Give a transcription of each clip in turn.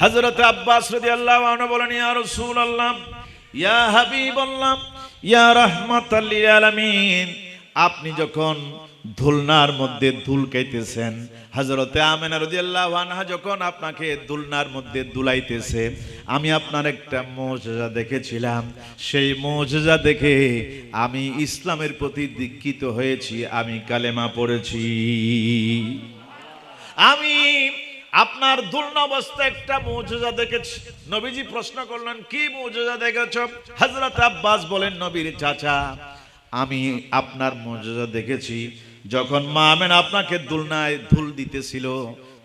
হযরত আব্বাস আনহু বলেন আপনি যখন ধুলনার মধ্যে ধুল খাইতেছেন হযরতে আমেনা যখন আপনাকে দুলনার মধ্যে দুলাইতেছে আমি আপনার একটা মুজিজা দেখেছিলাম। সেই মুজিজা দেখে আমি ইসলামের প্রতি দীক্ষিত হয়েছি, আমি কালেমা পড়েছি। আমি আপনার দুর্ন অবস্থায় একটা মৌজুজা দেখেছি। নবীজি প্রশ্ন করলেন, কি মৌজুজা দেখেছ? হজরত আব্বাস বলেন, নবীর চাচা, আমি আপনার মৌজুজা দেখেছি। যখন মা আমেন আপনাকে দুলনায় ধুল দিতেছিল,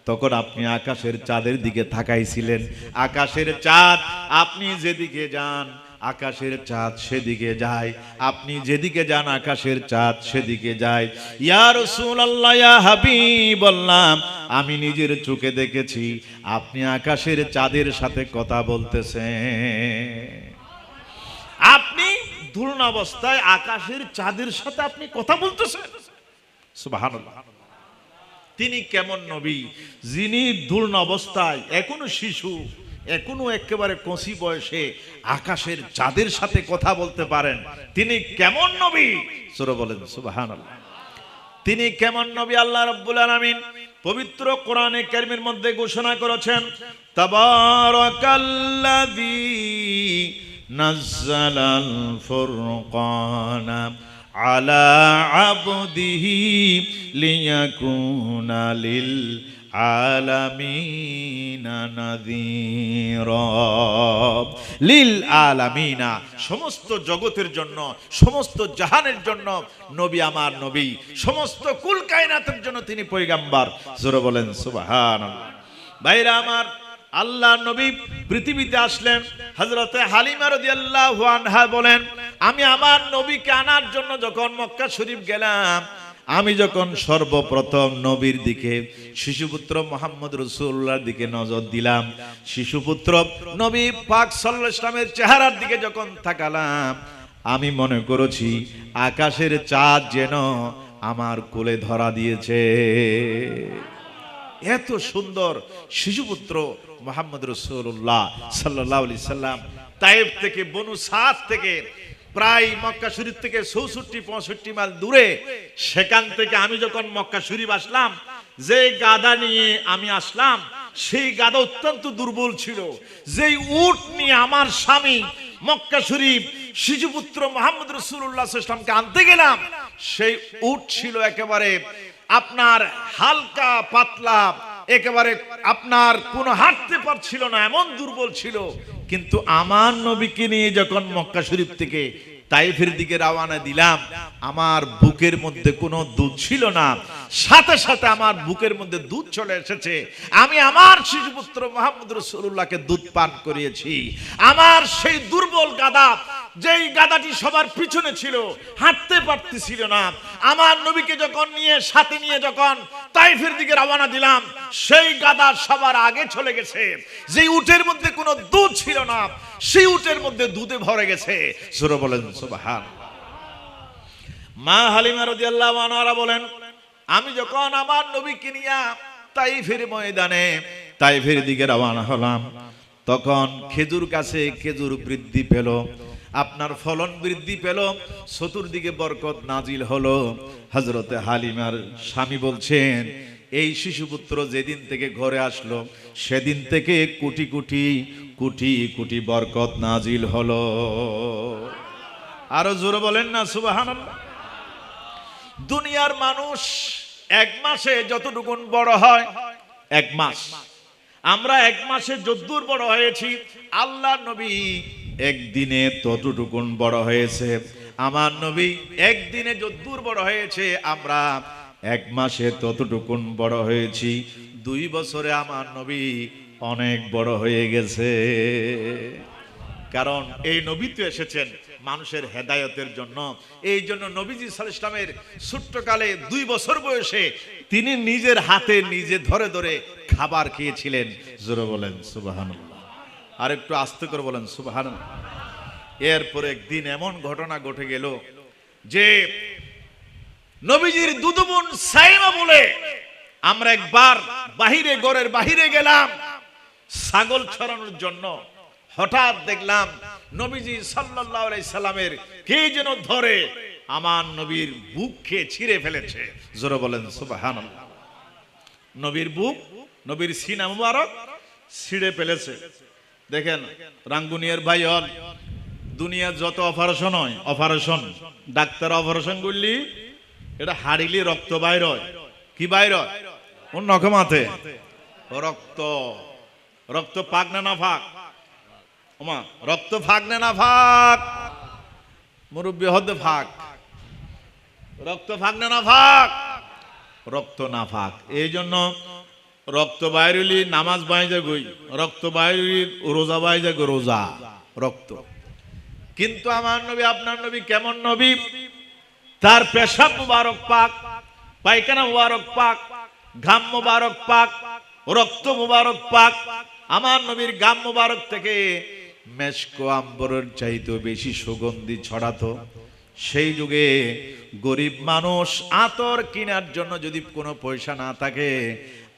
তখন আপনি আকাশের চাঁদের দিকে তাকাইছিলেন। আকাশের চাঁদ, আপনি যেদিকে যান আকাশের চাঁদ সেদিকে যায়। আপনি যেদিকে যান, আকাশের চাঁদ সেদিকে যায়। ইয়া রাসূলুল্লাহ, ইয়া হাবিব বললাম আমি নিজের চোখে দেখেছি, আপনি আকাশের চাঁদের সাথে কথা বলতেছেন। আপনি ধুলন অবস্থায় আকাশের চাঁদের সাথে আপনি কথা বলতেছেন। সুবহানাল্লাহ। তিনি কেমন নবী? যিনি ধুলন অবস্থায় এখনও শিশু এখনও একেবারে কচি বয়সে আকাশের চাঁদের সাথে কথা বলতে পারেন। তিনি কেমন নবী? সুর বলেন, সুবহানাল্লাহ। তিনি কেমন নবী আল্লাহ রাব্বুল আলামিন? পবিত্র কোরআনে কারিমের মধ্যে ঘোষণা করেছেন, তাবারাকাল্লাযী নাজ্জালাল ফুরকানা আলা আবদিহি লিয়াকুনা লিল আলামিনা নাযীরা। লিল আলামিনা, সমস্ত জগতের জন্য, সমস্ত জাহানের জন্য নবী আমার নবী, সমস্ত কুল কায়নাতের জন্য তিনি পয়গাম্বার। জোরে বলেন, সুবহানাল্লাহ। ভাইরা আমার, আল্লাহ নবী পৃথিবীতে আসলেন, হযরতে হালিমা রাদিয়াল্লাহু আনহা বলেন, আমি আমার নবীকে আনার জন্য যখন মক্কা শরীফ গেলাম আমি যখন সর্বপ্রথম নবীর দিকে, শিশুপুত্র মোহাম্মদ রসুল্লাহর দিকে নজর দিলাম, শিশুপুত্র নবী পাক সাল্লাল্লাহু ইসলামের চেহারার দিকে যখন তাকালাম, আমি মনে করেছি আকাশের চাঁদ যেন আমার কোলে ধরা দিয়েছে। এত সুন্দর শিশুপুত্র মোহাম্মদ রসুল্লাহ সাল্লাহ সাল্লাম তাইব থেকে, বনু সাত থেকে প্রায় মক্কা শরীফ থেকে চৌষট্টি, পঁয়ষট্টি মাইল দূরে, সেখান থেকে আমি যখন মক্কা শরীফ আসলাম যে গাদা নিয়ে আমি আসলাম, সেই গাদা অত্যন্ত দুর্বল ছিল। যেই উট নিয়ে আমার স্বামী মক্কা শরীফ শিশুপুত্র মোহাম্মদ রসুল্লাহ ইসলামকে আনতে গেলাম, সেই উট ছিল একেবারে আপনার হালকা, পাতলা একেবারে আপনার কোনো হাঁটতে পারছিল না, এমন দুর্বল ছিল। কিন্তু আমার নবীকে নিয়ে যখন মক্কা শরীফ থেকে তাইফের দিকে রওনা দিলাম। আমার বুকের মধ্যে কোনো দুধ ছিল না। সাথে সাথে আমার বুকের মধ্যে দুধ চলে এসেছে। আমি আমার শিশুপুত্র মোহাম্মদ রসুল্লাহকে দুধ পান করিয়েছি। আমার সেই দুর্বল গাদা, যেই গাদাটি সবার পিছনে ছিল, হাঁটতে পারতেছিল না। আমার নবীকে যখন নিয়ে, সাথে নিয়ে যখন তাইফের দিকে রওনা দিলাম, সেই গাদা সবার আগে চলে গেছে। যে উটের মধ্যে কোনো দুধ ছিল না, সেই উটের মধ্যে দুধে ভরে গেছে। সুর বলেন মা হালিমা বলেন, আমি যখন আমার নবীকে ময়দানে দিকে রওনা হলাম, তখন খেজুর খেজুর বৃদ্ধি পেল, আপনার ফলন বৃদ্ধি পেল, চতুর্দিকে বরকত নাজিল হলো। হজরতে হালিমার স্বামী বলছেন, এই শিশুপুত্র যেদিন থেকে ঘরে আসলো, সেদিন থেকে কোটি কোটি কোটি কোটি বরকত নাজিল হলো। আরও জোরে বলেন না, সুবহানাল্লাহ। দুনিয়ার মানুষ এক মাসে যতটুকুন বড় হয়, এক মাস। আমরা এক মাসে যদ্দূর বড় হয়েছি, আল্লাহ নবী একদিনে ততটুকুন বড় হয়েছে। আমার নবী একদিনে যদ্দূর বড় হয়েছে, আমরা এক মাসে ততটুকুন বড় হয়েছি। দুই বছরে আমার নবী অনেক বড় হয়ে গেছে। কারণ এই নবী তো এসেছেন মানুষের হেদায়তের জন্য। এই জন্য নবীজি সাল ইসলামের ছোট্টকালে দুই বছর বয়সে তিনি নিজের হাতে নিজে ধরে ধরে খাবার খেয়েছিলেন। জোরে বলেন সুবাহান আর একটু আস্তে করে বলেন সুবাহান এরপর একদিন এমন ঘটনা ঘটে গেল যে নবীজির দুদুবুন সাইমা বলে আমরা একবার বাহিরে গড়ের বাহিরে গেলাম। ছাগল ছড়ানোর জন্য। হঠাৎ দেখলাম নবীজি আলাইহি সাল্লামের কে যেন ধরে আমার নবীর বুককে ছিঁড়ে ফেলেছে। জোরে বলেন, সুবহানাল্লাহ। নবীর বুক, নবীর সিনা মুবারক ছিঁড়ে ফেলেছে। দেখেন, রাঙ্গুনিয়ার ভাই হল দুনিয়ার যত অপারেশন হয়, অপারেশন, ডাক্তার অপারেশন করলি, এটা হারিলি রক্ত বাইর হয়। কি বাইর হয়? নখমাতে রক্ত রক্ত পাক না না ফাক? ওমা, রক্ত ফাক না না ফাক মুরব্বী হতে ফাক রক্ত ফাক না না ফাক রক্ত না ফাক এই জন্য রক্ত বাইরলি, নামাজ বাইজা গই রক্ত বাইরলি, রোজা বাইজা গো রোজা, রক্ত। কিন্তু আমার নবী, আপনার নবী কেমন নবী? তার পেশাব মুবারক পাক, পায়খানা মুবারক পাক, ঘাম মুবারক পাক, রক্ত মুবারক পাক। আমার নবীর গাম মুবারক থেকে মেশকো আম্বরের চাইতে বেশি সুগন্ধি ছড়াতো। সেই যুগে গরিব মানুষ আতর কেনার জন্য যদি কোনো পয়সা না থাকে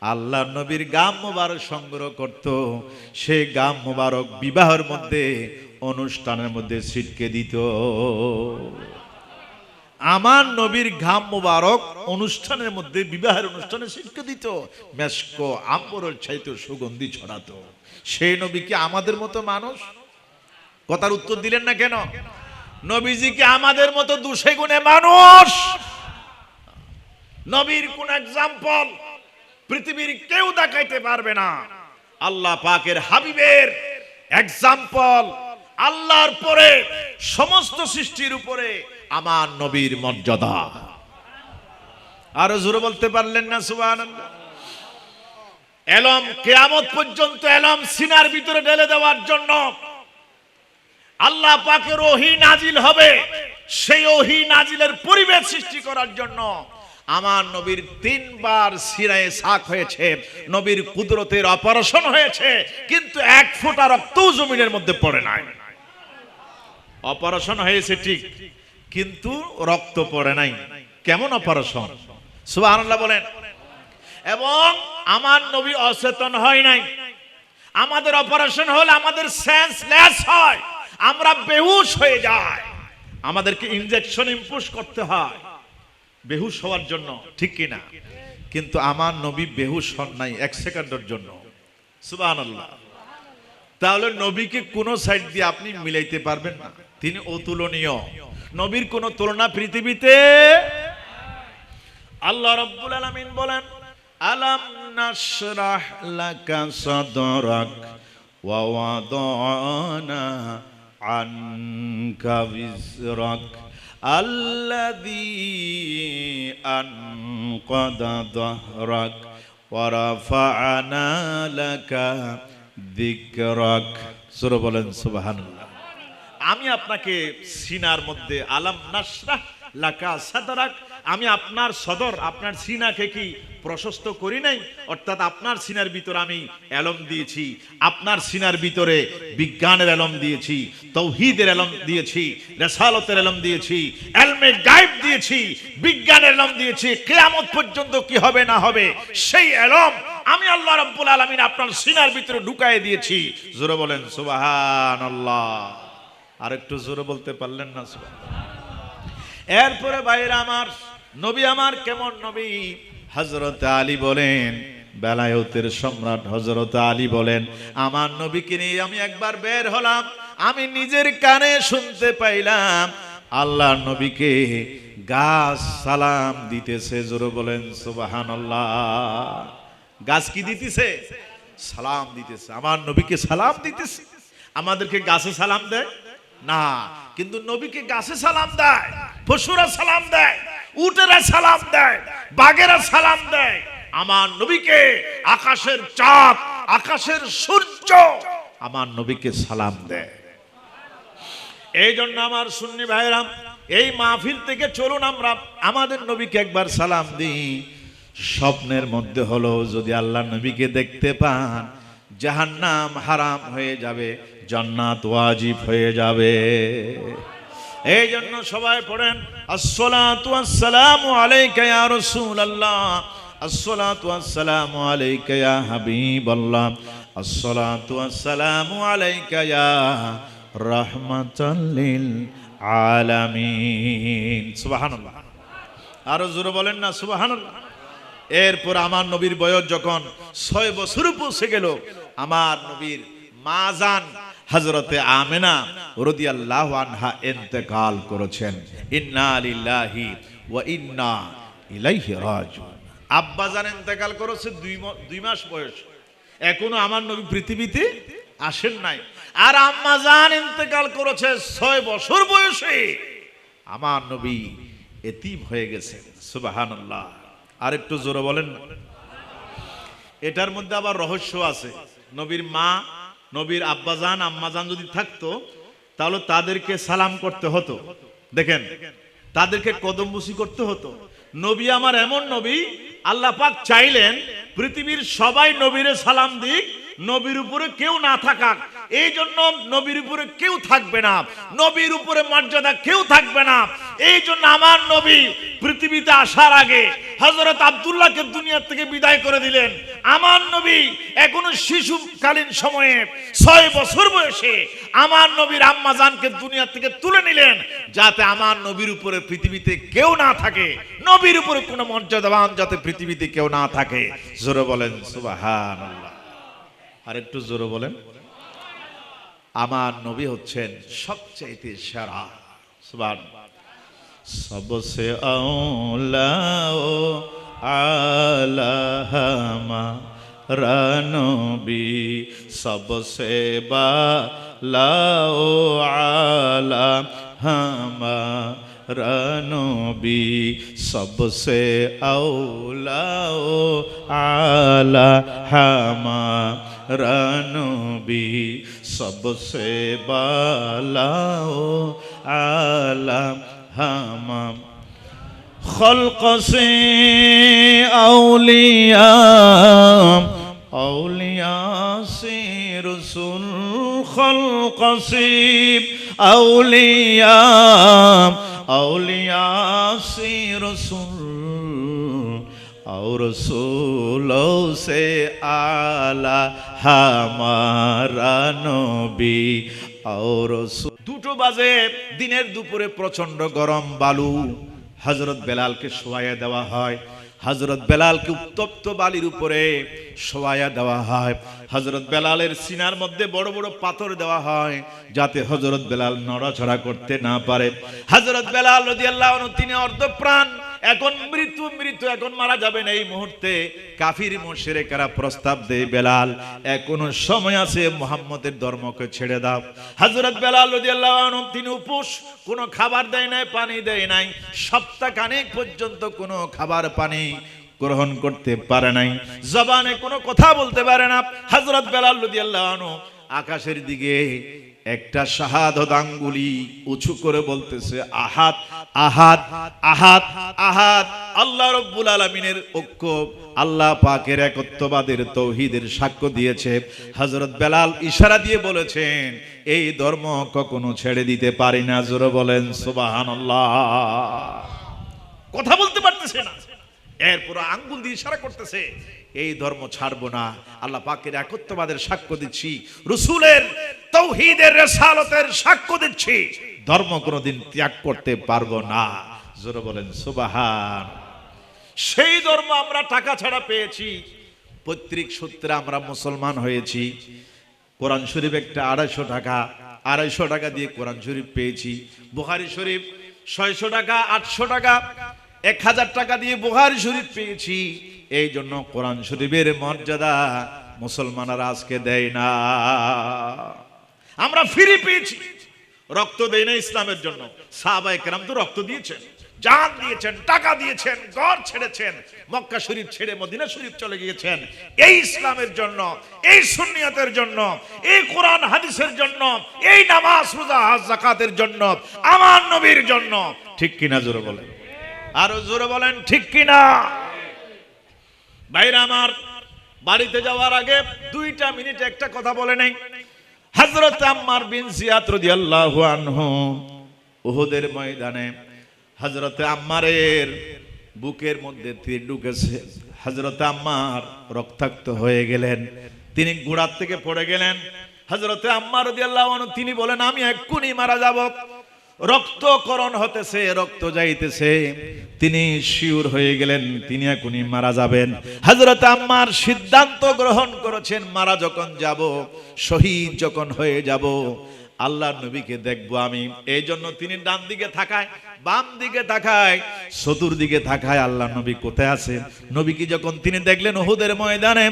আল্লাহ নবীর গাম মুবারক সংগ্রহ করত। সেই গাম মুবারক বিবাহের মধ্যে, অনুষ্ঠানের মধ্যে ছিটকে দিত। আমার নবীর ঘাম মুবারক অনুষ্ঠানের মধ্যে, বিবাহের অনুষ্ঠানে ছিটকে দিত। মেস্কো আম্বরের চাইতে সুগন্ধি ছড়াতো। সেই নবী কি আমাদের মতো মানুষ? কথার উত্তর দিলেন না কেন? নবীজি কি আমাদের মতো দুষে গুণে মানুষ? নবীর কোন এক্সাম্পল পৃথিবীর কেউ দেখাইতে পারবে না। আল্লাহ পাকের হাবিবের এক্সাম্পল আল্লাহর পরে সমস্ত সৃষ্টির উপরে আমার নবীর মর্যাদা। আরও জোরে বলতে পারলেন না, সুবহানাল্লাহ? এলম, কেয়ামত পর্যন্ত এলম সিনার ভিতরে ঢেলে দেওয়ার জন্য আল্লাহ পাকের ওহি নাজিল হবে। সেই ওহি নাজিলের পরিবেশ সৃষ্টি করার জন্য আমার নবীর তিনবার সিরায় শাক হয়েছে, নবীর কুদরতের অপারেশন হয়েছে, কিন্তু এক ফোঁটা রক্ত জমিনের মধ্যে পড়ে নাই। অপারেশন হয়েছে ঠিক, কিন্তু রক্ত পড়ে নাই। কেমন অপারেশন? সুবহানাল্লাহ বলেন। এবং আমার নবী অচেতন হয় নাই। আমাদের অপারেশন হলে আমাদের সেন্সলেস হয়। আমরা বেহুশ হয়ে যাই। আমাদেরকে ইনজেকশন ইম্পুশ করতে হয়। বেহুশ হওয়ার জন্য, ঠিক কিনা? কিন্তু আমার নবী বেহুশ হন নাই এক সেকেন্ডের জন্য। সুবহানাল্লাহ। তাহলে নবীকে কোন সাইড দিয়ে আপনি মিলাইতে পারবেন না। তিনি অতুলনীয়। নবীর কোন তুলনা পৃথিবীতে আল্লাহ রাব্বুল আলামিন বলেন, আলাম নাশরাহ লাকা সাদরাক ওয়া ওয়াদানা আনকা বিজরাক الذي أنقض ظهرك ورفعنا لك ذكرك সুরে বলেন সুবহানাল্লাহ আমি আপনাকে সিনার মধ্যে আলাম নাশরাহ লাকা সাদরাক আমি আপনার সদর, আপনার সিনাকে কি প্রশস্ত করি নাই? অর্থাৎ আপনার সিনার ভিতরে আমি এলম দিয়েছি, আপনার সিনার ভিতরে বিজ্ঞানের এলম দিয়েছি, তৌহিদের এলম দিয়েছি, রেসালতের এলম দিয়েছি, এলমে গায়েব দিয়েছি, বিজ্ঞানের এলম দিয়েছি, কেয়ামত পর্যন্ত কি হবে না হবে, সেই এলম আমি আল্লাহ রাব্বুল আলামিন আপনার সিনার ভিতরে ঢুকায় দিয়েছি। জোরে বলেন, সুবহানাল্লাহ। আর একটু জোরে বলতে পারলেন না, সুবহানাল্লাহ। এরপরে বাইরে আমার নবী আমার কেমন নবী? হজরত আলী বলেন, বেলায়তের সম্রাট হজরত আলী বলেন, আমার নবীকে নিয়ে আমি একবার বের হলাম, আমি নিজের কানে শুনতে পাইলাম আল্লাহ নবীকে গাছ সালাম দিতেছে। জোরে বলেন সুবাহান গাছ কি দিতেছে? সালাম দিতেছে। আমার নবীকে সালাম দিতেছে। আমাদেরকে গাছে সালাম দেয়? না, কিন্তু নবীকে গাছে সালাম দেয়, পশুরা সালাম দেয়। উটেরা সালাম দেয়, বাঘেরা সালাম দেয়। আমার নবীকে আকাশের চাঁদ, আকাশের সূর্য আমার নবীকে সালাম দেয়। এই জন্য আমার সুন্নি ভাইরাম এই মাহফিল থেকে চলুন আমরা আমাদের নবীকে একবার সালাম দিই। স্বপ্নের মধ্যে হলো যদি আল্লাহ নবীকে দেখতে পান, জাহান্নাম হারাম হয়ে যাবে, জান্নাত ওয়াজিব হয়ে যাবে। এই জন্য সবাই পড়েন আসসালামু আলাইকা ইয়া রাসূলুল্লাহ। আসসালাতু আসসালামু আলাইকা ইয়া হাবিবাল্লাহ। আসসালাতু আসসালামু আলাইকা ইয়া রাহমাতাল লিল আলামিন আরও জোরে বলেন না, সুবহানাল্লাহ। এরপর আমার নবীর বয়স যখন ছয় বছর পৌঁছে গেল, আমার নবীর মা যান হজরতে আমেনা রদিয়াল্লাহ আনহা ইন্তেকাল করেছেন। ইন্না লিল্লাহি ওয়া ইন্না ইলাইহি রাজিউন। আব্বা জান ইন্তেকাল করেছে দুই দুই মাস বয়স। এখনও আমার নবী পৃথিবীতে আসেন নাই। আর আম্মা জান ইন্তেকাল করেছে ছয় বছর বয়সে। আমার নবী এতিম হয়ে গেছেন সুবাহানাল্লাহ। আর একটু জোরে বলেন এটার মধ্যে আবার রহস্য আছে। নবীর মা নবীর আব্বাজান, আম্মাজান যদি থাকতো, তাহলে তাদেরকে সালাম করতে হতো। দেখেন, তাদেরকে কদমবুসি করতে হতো। নবী আমার এমন নবী, আল্লাহ পাক চাইলেন পৃথিবীর সবাই নবীরে সালাম দিক নবীর উপরে কেউ না থাকাক। এই জন্য নবীর উপরে কেউ থাকবে না। নবীর উপরে মর্যাদা কেউ থাকবে না। এই জন্য আমার নবী পৃথিবীতে আসার আগে হজরত আব্দুল্লাহকে দুনিয়া থেকে বিদায় করে দিলেন। আমার নবী এখনও শিশুকালীন সময়ে ছয় বছর বয়সে আমার নবীর আম্মাজানকে দুনিয়া থেকে তুলে নিলেন যাতে আমার নবীর উপরে পৃথিবীতে কেউ না থাকে। নবীর উপরে কোনো মর্যাদাবান যাতে পৃথিবীতে কেউ না থাকে। জোরে বলেন, সুবহানাল্লাহ। আর একটু জোরে বলেন। আমার নবী হচ্ছেন সবচেয়ে সেরা। সুবান সবসে আলাহামা রানবি সবসে বা লাও আলা হামা রানবি সবসে আউলাও আলা হামা ओ आला हमारा नबी सबसे बाला ओ आला हमाम खल्क से औलिया औलिया से रसूल खल्क से औलिया औलिया से रसूल और रसूलों से आला দুটো বাজে, দিনের দুপুরে প্রচণ্ড গরম বালু। হজরত বেলালকে শোয়াইয়া দেওয়া হয়। হজরত বেলালকে উত্তপ্ত বালির উপরে শোয়াইয়া দেওয়া হয়। হজরত বেলালের সিনার মধ্যে বড় বড় পাথর দেওয়া হয়, যাতে হজরত বেলাল নড়াচড়া করতে না পারে। হজরত বেলাল রদি আল্লাহ তিনি অর্ধপ্রাণ এখন মৃত্যু মৃত্যু, এখন মারা যাবেন এই মুহূর্তে। কাফির মুশরিকেরা প্রস্তাব দেয়, বেলাল, এখনও সময় আছে মুহাম্মদের ধর্মকে ছেড়ে দাও। হযরত বেলাল তিনি উপোস, কোনো খাবার দেয় নাই, পানি দেয় নাই। সপ্তাহ কানেক পর্যন্ত কোনো খাবার পানি গ্রহণ করতে পারে নাই। জবানে কোনো কথা বলতে পারে না। হযরত বেলাল আকাশের দিকে একটা শাহাদত আঙ্গুলি উঁচু করে বলতেছে আহাত আহাত আহাত আহাত আল্লাহ রব্বুল আলমিনের ঐক্য আল্লাহ পাকের একত্ববাদের তৌহিদের সাক্ষ্য দিয়েছে। হজরত বেলাল ইশারা দিয়ে বলেছেন, এই ধর্ম কখনো ছেড়ে দিতে পারি না। জোরে বলেন সুবাহান কথা বলতে পারতেছে না। এরপর আঙ্গুল দিয়ে ইশারা করতেছে এই ধর্ম ছাড়বো না। আল্লাহ পাকের একত্ববাদের সাক্ষ্য দিচ্ছি। রসুলের তৌহিদের রেসালতের সাক্ষ্য দিচ্ছি। ধর্ম কোনোদিন ত্যাগ করতে পারব না। জোরে বলেন, সুবাহান। সেই ধর্ম আমরা টাকা ছাড়া পেয়েছি। পৈতৃক সূত্রে আমরা মুসলমান হয়েছি। কোরআন শরীফ একটা আড়াইশো টাকা। আড়াইশো টাকা দিয়ে কোরআন শরীফ পেয়েছি। বুহারি শরীফ ছয়শো টাকা, আটশো টাকা। এক হাজার টাকা দিয়ে বুহারি শরীফ পেয়েছি। এই জন্য কোরআন শরীফের মর্যাদা মুসলমানরা আজকে দেয় না। আমরা ফিরে পেয়েছি রক্ত দেয় না ইসলামের জন্য। সাহাবাই কেরাম তো রক্ত দিয়েছেন জান দিয়েছেন, টাকা দিয়েছেন, ঘর ছেড়েছেন, মক্কা শরীফ ছেড়ে মদিনা শরীফ চলে গিয়েছেন। এই ইসলামের জন্য, এই সুন্নিয়তের জন্য, এই কোরআন হাদিসের জন্য, এই নামাজ রোজা, হজ জাকাতের জন্য, আমার নবীর জন্য। ঠিক কিনা জোরে বলেন? আরও জোরে বলেন, ঠিক কিনা? ভাইরা আমার, বাড়িতে যাওয়ার আগে দুইটা মিনিট একটা কথা বলে নেই। হযরত আম্মার বিন জিয়াদ রাদিয়াল্লাহু আনহু উহুদের ময়দানে হযরত আম্মারের বুকের মধ্যে তীর ঢুকেছে। হযরত আম্মার রক্তাক্ত হয়ে গেলেন। তিনি ঘোড়ার থেকে পড়ে গেলেন। হজরতে আম্মার তিনি বলেন, আমি এক্ষুনি মারা যাব। রক্তকরণ হতেছে, রক্ত যাইতেছে। তিনি শিওর হয়ে গেলেন, তিনি এখনই মারা যাবেন। হজরত আম্মার সিদ্ধান্ত গ্রহণ করেছেন, মারা যখন যাব, শহীদ যখন হয়ে যাব আল্লাহ নবীকে দেখব আমি। এই জন্য তিনি ডান দিকে থাকায়, বাম দিকে তাকায় চতুর্দিকে থাকায় আল্লাহ নবী কোথায় আছে নবীকে যখন তিনি দেখলেন ওহুদের ময়দানে,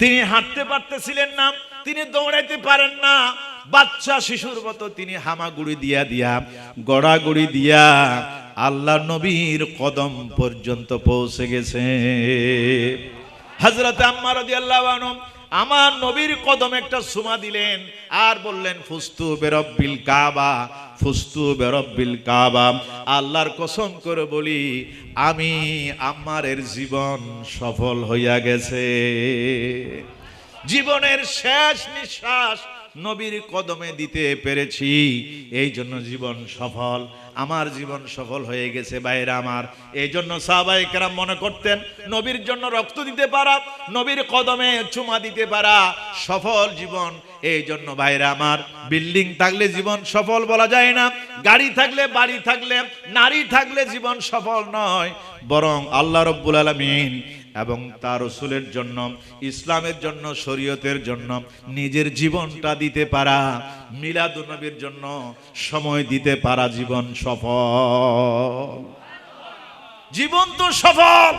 তিনি হাঁটতে পারতেছিলেন না, তিনি দৌড়াইতে পারেন না বাচ্চা শিশুর মতো তিনি হামাগুড়ি দিয়া দিয়া, গড়াগড়ি দিয়া আল্লাহ নবীর কদম পর্যন্ত পৌঁছে গেছে। হজরত আম্মা রাদিয়াল্লাহু আনহু আমার নবীর কদম একটা সুমা দিলেন আর বললেন ফুস্তু বেরব্বিল কাবা ফুস্তু বেরব্বিল কাবা। আল্লাহর কসম করে বলি, আমি আমারের জীবন সফল হইয়া গেছে। জীবনের শেষ নিঃশ্বাস নবীর কদমে দিতে পেরেছি। এই জন্য জীবন সফল। আমার জীবন সফল হয়ে গেছে বাইরে আমার। এই জন্য সাহাবাই কেরাম মনে করতেন, নবীর জন্য রক্ত দিতে পারা, নবীর কদমে চুমা দিতে পারা সফল জীবন। এই জন্য বাইরে আমার, বিল্ডিং থাকলে জীবন সফল বলা যায় না, গাড়ি থাকলে বাড়ি থাকলে, নারী থাকলে জীবন সফল নয়, বরং আল্লাহ রব্বুল আলমিন এবং তার রসুলের জন্য, ইসলামের জন্য, শরীয়তের জন্য, নিজের জীবনটা দিতে পারা মিলাদুনবীর জন্য সময় দিতে পারা জীবন সফল। জীবন তো সফল,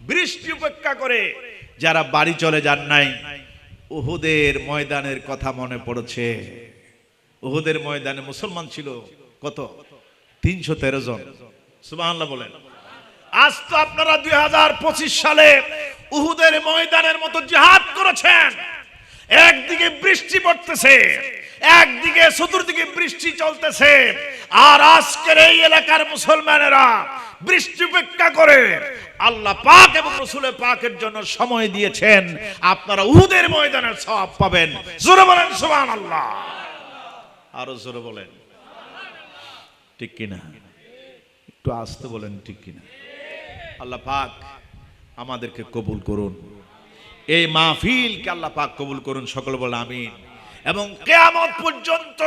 বৃষ্টি উপেক্ষা করে। যারা বাড়ি চলে যান নাই, উহুদের ময়দানের কথা মনে পড়েছে। উহুদের ময়দানে মুসলমান ছিল কত? তিনশো তেরো জন। সুবাহ বলেন। আজ তো আপনারা দুই হাজার পঁচিশ সালে উহুদের ময়দানের মতো জিহাদ করেছেন। একদিকে বৃষ্টি পড়তেছে, একদিকে চতুর্দিকে বৃষ্টি চলতেছে। আর আজকের এই এলাকার মুসলমানেরা বৃষ্টি উপেক্ষা করে আল্লাহ পাক এবং রসুলের পাকের জন্য সময় দিয়েছেন। আপনারা উহুদের ময়দানের সব পাবেন। জোরে বলেন সুবহান আল্লাহ আরও জোরে বলেন। ঠিক কিনা? একটু আসতে বলেন, ঠিক কিনা? আল্লাহ পাক আমাদেরকে কবুল করুন। এই মাহফিলকে আল্লাহ পাক কবুল করুন, সকল বলে আমিন। এবং কেয়ামত পর্যন্ত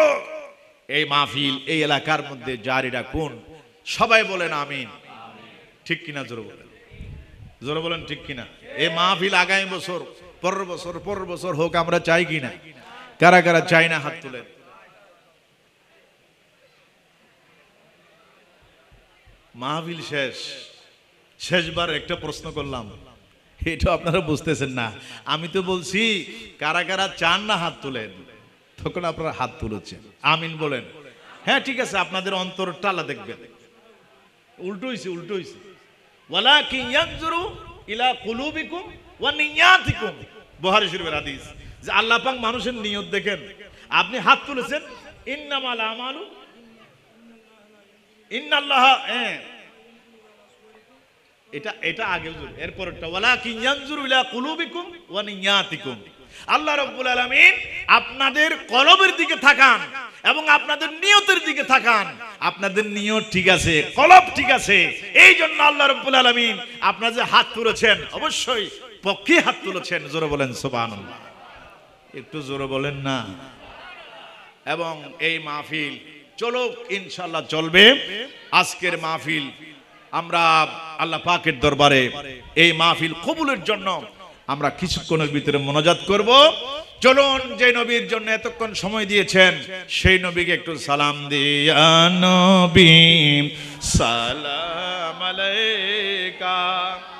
এই মাহফিল, এই এলাকার মধ্যে জারি রাখুন। সবাই বলেন আমিন। ঠিক কিনা? জোরে বলেন। জোরে বলেন ঠিক কিনা? এই মাহফিল আগামী বছর, পরের বছর পরের বছর হোক আমরা চাই কিনা? কারা কারা চাই না হাত তুলেন? মাহফিল শেষ। শেষবার একটা প্রশ্ন করলাম। এটা আপনারা বুঝতেছেন না। আমি তো বলছি, কারা কারা চান না হাত তুলেন, তখন আপনারা হাত তুলেছেন। আমিন বলেন। হ্যাঁ ঠিক আছে, আপনাদের অন্তর টালা দেখবেন। উল্টো হইছে উল্টো হইছে। ওয়ালা কি ওয়া নিয়াতিকুম। বুখারী শরীফের হাদিস। মানুষের নিয়ত দেখেন। আপনি হাত তুলেছেন, ইন্নামাল আমালু, ইন্নাল্লাহ হ্যাঁ। এটা এটা আগে এরপরটা ওয়ালা কি ইয়ানজুরু ইলা কুলুবিকুম ওয়া নিয়াতিকুম। আল্লাহ রাব্বুল আলামিন আপনাদের কলবের দিকে তাকান এবং আপনাদের নিয়তের দিকে তাকান আপনাদের নিয়ত ঠিক আছে, কলব ঠিক আছে। এই জন্য আল্লাহ রাব্বুল আলামিন আপনারা যে হাত তুলেছেন, অবশ্যই পক্ষে হাত তুলেছেন। জোরে বলেন, সুবহানাল্লাহ। একটু জোরে বলেন না। এবং এই মাহফিল চলো ইনশাল্লাহ চলবে। আজকের মাহফিল আমরা আল্লাহ পাকের দরবারে এই মাহফিল কবুলের জন্য আমরা কিছুক্ষণের ভিতরে মনোজাত করব। চলুন, যে নবীর জন্য এতক্ষণ সময় দিয়েছেন, সেই নবীকে একটু সালাম দিয়া নবী, সালাম আলাইকুম